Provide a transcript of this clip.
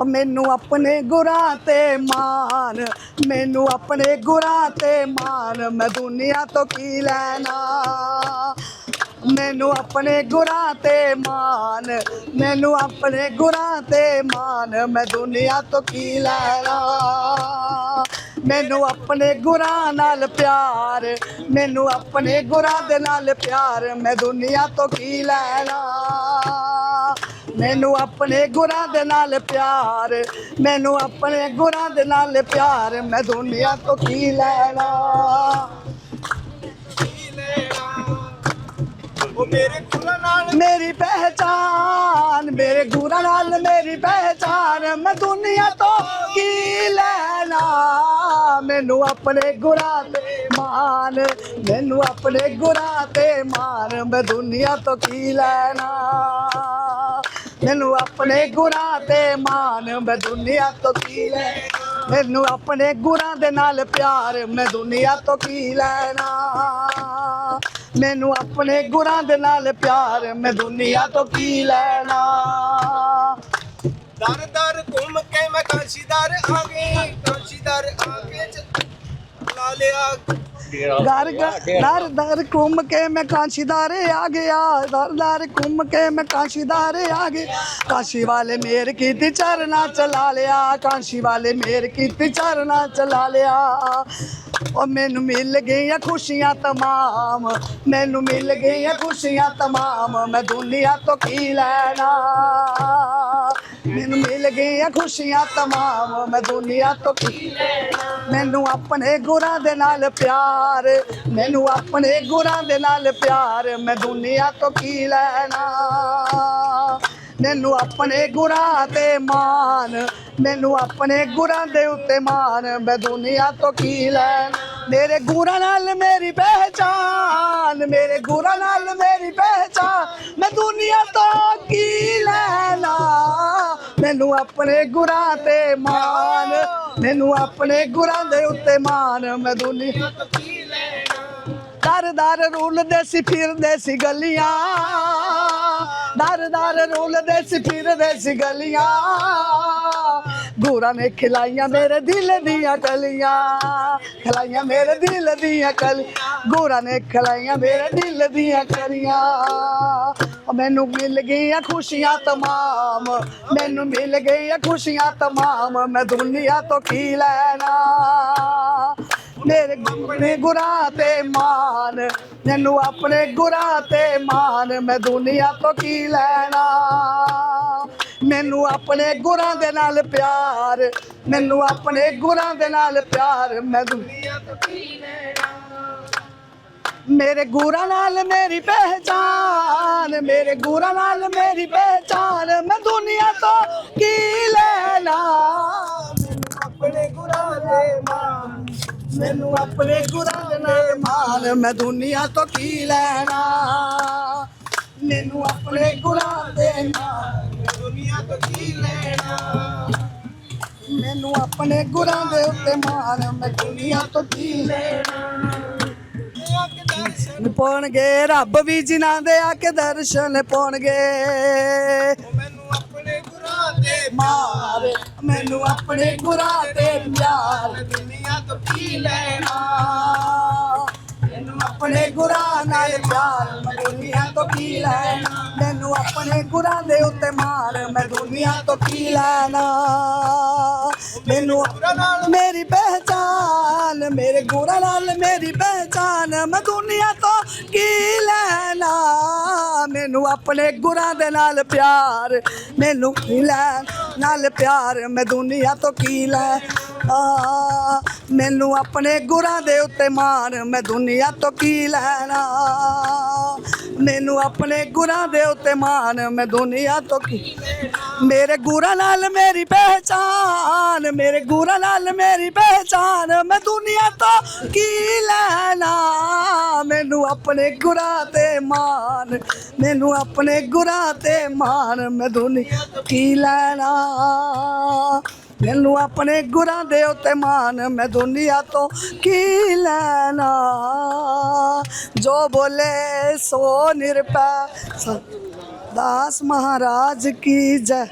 ਉਹ ਮੈਨੂੰ ਆਪਣੇ ਗੁਰਾਂ ਤੇ ਮਾਨ ਮੈਨੂੰ ਆਪਣੇ ਗੁਰਾਂ ਤੇ ਮਾਨ ਮੈਂ ਦੁਨੀਆ ਤੋਂ ਕੀ ਲੈਣਾ? ਮੈਨੂੰ ਆਪਣੇ ਗੁਰਾਂ ਤੇ ਮਾਨ ਮੈਨੂੰ ਆਪਣੇ ਗੁਰਾਂ ਤੇ ਮਾਨ ਮੈਂ ਦੁਨੀਆ ਤੋਂ ਕੀ ਲੈਣਾ? ਮੈਨੂੰ ਆਪਣੇ ਗੁਰਾਂ ਨਾਲ ਪਿਆਰ, ਮੈਨੂੰ ਆਪਣੇ ਗੁਰਾਂ ਦੇ ਨਾਲ ਪਿਆਰ, ਮੈਂ ਦੁਨੀਆ ਤੋਂ ਕੀ ਲੈਣਾ? ਮੈਨੂੰ ਆਪਣੇ ਗੁਰਾਂ ਦੇ ਨਾਲ ਪਿਆਰ ਮੈਨੂੰ ਆਪਣੇ ਗੁਰਾਂ ਦੇ ਨਾਲ ਪਿਆਰ ਮੈਂ ਦੁਨੀਆ ਤੋਂ ਕੀ ਲੈਣਾ? ਮੇਰੀ ਪਹਿਚਾਨ ਮੇਰੇ ਗੁਰਾਂ ਨਾਲ ਮੇਰੀ ਪਹਿਚਾਨ ਮੈਂ ਦੁਨੀਆ ਤੋਂ ਕੀ ਲੈਣਾ? ਮੈਨੂੰ ਆਪਣੇ ਗੁਰਾਂ ਤੇ ਮਾਨ ਮੈਨੂੰ ਆਪਣੇ ਗੁਰਾਂ ਤੇ ਮਾਨ ਮੈਂ ਦੁਨੀਆ ਤੋਂ ਕੀ ਲੈਣਾ? ਮੈਨੂੰ ਆਪਣੇ ਗੁਰਾਂ ਤੇ ਮਾਨ ਮੈਂ ਦੁਨੀਆ ਤੋਂ ਕੀ ਲੈਣਾ? ਮੈਨੂੰ ਆਪਣੇ ਗੁਰਾਂ ਦੇ ਨਾਲ ਪਿਆਰ ਮੈਂ ਦੁਨੀਆ ਤੋਂ ਕੀ ਲੈਣਾ? ਮੈਨੂੰ ਆਪਣੇ ਗੁਰਾਂ ਦੇ ਨਾਲ ਪਿਆਰ ਮੈਂ ਦੁਨੀਆ ਤੋਂ ਕੀ ਲੈਣਾ? ਦਰ ਦਰ ਘੁੰਮ ਕੇ ਮੈਂ ਕਾਸ਼ੀਦਾਰ ਆ ਗਈ ਕਾਸ਼ੀਦਾਰ ਆ ਕੇ ਦਰ ਦਰ ਦਰ ਘੁੰਮ ਕੇ ਮੈਂ ਕਾਸ਼ੀਦਾਰੇ ਆ ਗਿਆ। ਦਰ ਦਰ ਘੁੰਮ ਕੇ ਮੈਂ ਕਾਸ਼ੀਦਾਰੇ ਆ ਗਿਆ। ਕਾਸ਼ੀ ਵਾਲੇ ਮੇਰ ਕੀਤੀ ਚਰਨਾ ਚਲਾ ਲਿਆ। ਕਾਸ਼ੀ ਵਾਲੇ ਮੇਰ ਕੀਤੀ ਚਰਨਾ ਚਲਾ ਲਿਆ। ਉਹ ਮੈਨੂੰ ਮਿਲ ਗਈਆਂ ਖੁਸ਼ੀਆਂ ਤਮਾਮ। ਮੈਨੂੰ ਮਿਲ ਗਈਆਂ ਖੁਸ਼ੀਆਂ ਤਮਾਮ। ਮੈਂ ਦੁਨੀਆ ਤੋਂ ਕੀ ਲੈਣਾ? ਮਿਲ ਗਈਆਂ ਖੁਸ਼ੀਆਂ ਤਮਾਮ, ਮੈਂ ਦੁਨੀਆ ਤੋਂ ਕੀ ਮੈਨੂੰ ਆਪਣੇ ਗੁਰਾਂ ਦੇ ਨਾਲ ਪਿਆਰ, ਮੈਨੂੰ ਆਪਣੇ ਗੁਰਾਂ ਦੇ ਨਾਲ ਪਿਆਰ, ਮੈਂ ਦੁਨੀਆ ਤੋਂ ਕੀ ਲੈਣਾ? ਮੈਨੂੰ ਆਪਣੇ ਗੁਰਾਂ ਤੇ ਮਾਨ ਮੈਨੂੰ ਆਪਣੇ ਗੁਰਾਂ ਦੇ ਉੱਤੇ ਮਾਨ ਮੈਂ ਦੁਨੀਆ ਤੋਂ ਕੀ ਲੈਣ? ਮੇਰੇ ਗੁਰਾਂ ਨਾਲ ਮੇਰੀ ਪਹਿਚਾਨ ਮੇਰੇ ਗੁਰਾਂ ਨਾਲ ਮੇਰੀ ਪਹਿਚਾਨ ਮੈਂ ਦੁਨੀਆ ਤੋਂ ਮੈਨੂੰ ਆਪਣੇ ਗੁਰਾਂ ਤੇ ਮਾਨ ਮੈਨੂੰ ਆਪਣੇ ਗੁਰਾਂ ਦੇ ਉੱਤੇ ਮਾਨ ਮੈਂ ਦੁਨੀਆ ਦਰ ਦਰ ਰੁਲਦੇ ਸੀ ਫਿਰਦੇ ਸੀ ਗਲੀਆਂ। ਦਰ ਦਰ ਰੁਲਦੇ ਸੀ ਫਿਰਦੇ ਸੀ ਗਲੀਆਂ। ਗੋਰਾ ਨੇ ਖਿਲਾਈਆਂ ਮੇਰੇ ਦਿਲ ਦੀਆਂ ਕਲੀਆਂ। ਖਿਲਾਈਆਂ ਮੇਰੇ ਦਿਲ ਦੀਆਂ ਕਲੀ ਗੋਰਾ ਨੇ ਖਿਲਾਈਆਂ ਮੇਰੇ ਦਿਲ ਦੀਆਂ ਕਲੀਆਂ। ਮੈਨੂੰ ਮਿਲ ਗਈਆਂ ਖੁਸ਼ੀਆਂ ਤਮਾਮ। ਮੈਨੂੰ ਮਿਲ ਗਈਆਂ ਖੁਸ਼ੀਆਂ ਤਮਾਮ। ਮੈਂ ਦੁਨੀਆ ਤੋਂ ਕੀ ਲੈਣਾ? ਮੇਰੇ ਆਪਣੇ ਗੁਰਾਂ ਤੇ ਮਾਨ ਮੈਨੂੰ ਆਪਣੇ ਗੁਰਾਂ ਤੇ ਮਾਨ ਮੈਂ ਦੁਨੀਆ ਤੋਂ ਕੀ ਲੈਣਾ? ਮੈਨੂੰ ਆਪਣੇ ਗੁਰਾਂ ਦੇ ਨਾਲ ਪਿਆਰ। ਮੈਨੂੰ ਆਪਣੇ ਗੁਰਾਂ ਦੇ ਨਾਲ ਪਿਆਰ। ਮੈਂ ਦੁਨੀਆ ਮੇਰੇ ਗੁਰਾਂ ਨਾਲ ਮੇਰੀ ਪਹਿਚਾਨ ਮੇਰੇ ਗੁਰਾਂ ਨਾਲ ਮੇਰੀ ਪਹਿਚਾਨ ਮੈਂ ਦੁਨੀਆ ਤੋਂ ਕੀ ਲੈਣਾ? ਮੈਨੂੰ ਆਪਣੇ ਗੁਰਾਂ ਦੇ ਮਾਨ ਮੈਨੂੰ ਆਪਣੇ ਗੁਰਾਂ ਦੇ ਨਾਲ ਮਾਨ ਮੈਂ ਦੁਨੀਆ ਤੋਂ ਕੀ ਲੈਣਾ? ਮੈਨੂੰ ਆਪਣੇ ਗੁਰਾਂ ਦੇ ਮਾਨ ਦੁਨੀਆ ਤੋਂ ਕੀ ਲੈਣਾ? ਮੈਨੂੰ ਆਪਣੇ ਗੁਰਾਂ ਦੇ ਉੱਤੇ ਮਾਨ ਮੈਂ ਦੁਨੀਆ ਤੋਂ ਕੀ ਲੈਣਾ? ਪਾਉਣਗੇ ਰੱਬ ਵੀ ਜਿਨ੍ਹਾਂ ਦੇ ਆ ਕੇ ਦਰਸ਼ਨ ਪਾਉਣਗੇ। ਮੈਨੂੰ ਆਪਣੇ ਗੁਰਾਂ ਦੇ ਮਾਰ ਮੈਨੂੰ ਆਪਣੇ ਗੁਰਾਂ ਤੇ ਪਿਆਰ। ਦੁਨੀਆ ਤੋਂ ਕੀ ਲੈਣਾ? ਮੈਨੂੰ ਆਪਣੇ ਗੁਰਾਂ ਨਾਲ ਪਿਆਰ ਮੈਂ ਦੁਨੀਆ ਤੋਂ ਕੀ ਲੈਣਾ? ਮੈਨੂੰ ਆਪਣੇ ਗੁਰਾਂ ਦੇ ਉੱਤੇ ਮਾਰ ਮੈਂ ਦੁਨੀਆ ਤੋਂ ਕੀ ਲੈਣਾ? ਮੈਨੂੰ ਮੇਰੀ ਪਹਿਚਾਨ ਮੇਰੇ ਗੁਰਾਂ ਨਾਲ ਮੇਰੀ ਪਹਿਚਾਨ ਦੁਨੀਆ ਤੋਂ ਕੀ ਲੈਣਾ? ਮੈਨੂੰ ਆਪਣੇ ਗੁਰਾਂ ਦੇ ਨਾਲ ਪਿਆਰ, ਮੈਨੂੰ ਕੀ ਲੈਣ? ਨਾਲ ਪਿਆਰ ਮੈਂ ਦੁਨੀਆ ਤੋਂ ਕੀ ਲੈ ਆ ਮੈਨੂੰ ਆਪਣੇ ਗੁਰਾਂ ਦੇ ਉੱਤੇ ਮਾਣ ਮੈਂ ਦੁਨੀਆ ਤੋਂ ਕੀ ਲੈਣਾ? ਮੈਨੂੰ ਆਪਣੇ ਗੁਰਾਂ ਦੇ ਉੱਤੇ ਮਾਣ ਮੈਂ ਦੁਨੀਆ ਤੋਂ ਕੀ ਮੇਰੇ ਗੁਰਾਂ ਨਾਲ ਮੇਰੀ ਪਹਿਚਾਨ ਮੇਰੇ ਗੁਰਾਂ ਨਾਲ ਮੇਰੀ ਪਹਿਚਾਨ ਮੈਂ ਦੁਨੀਆ ਤੋਂ ਕੀ ਲੈਣਾ? ਮੈਨੂੰ ਆਪਣੇ ਗੁਰਾਂ ਤੇ ਮਾਣ ਮੈਨੂੰ ਆਪਣੇ ਗੁਰਾਂ ਤੇ ਮਾਣ ਮੈਂ ਦੁਨੀਆ ਤੋਂ ਕੀ ਲੈਣਾ? ਮੈਨੂੰ ਆਪਣੇ ਗੁਰਾਂ ਦੇ ਉੱਤੇ ਮਾਨ ਮੈਂ ਦੁਨੀਆ ਤੋਂ ਕੀ ਲੈਣਾ? ਜੋ ਬੋਲੇ ਸੋ ਨਿਰਪੈ। ਦਾਸ ਮਹਾਰਾਜ ਕੀ ਜੈ।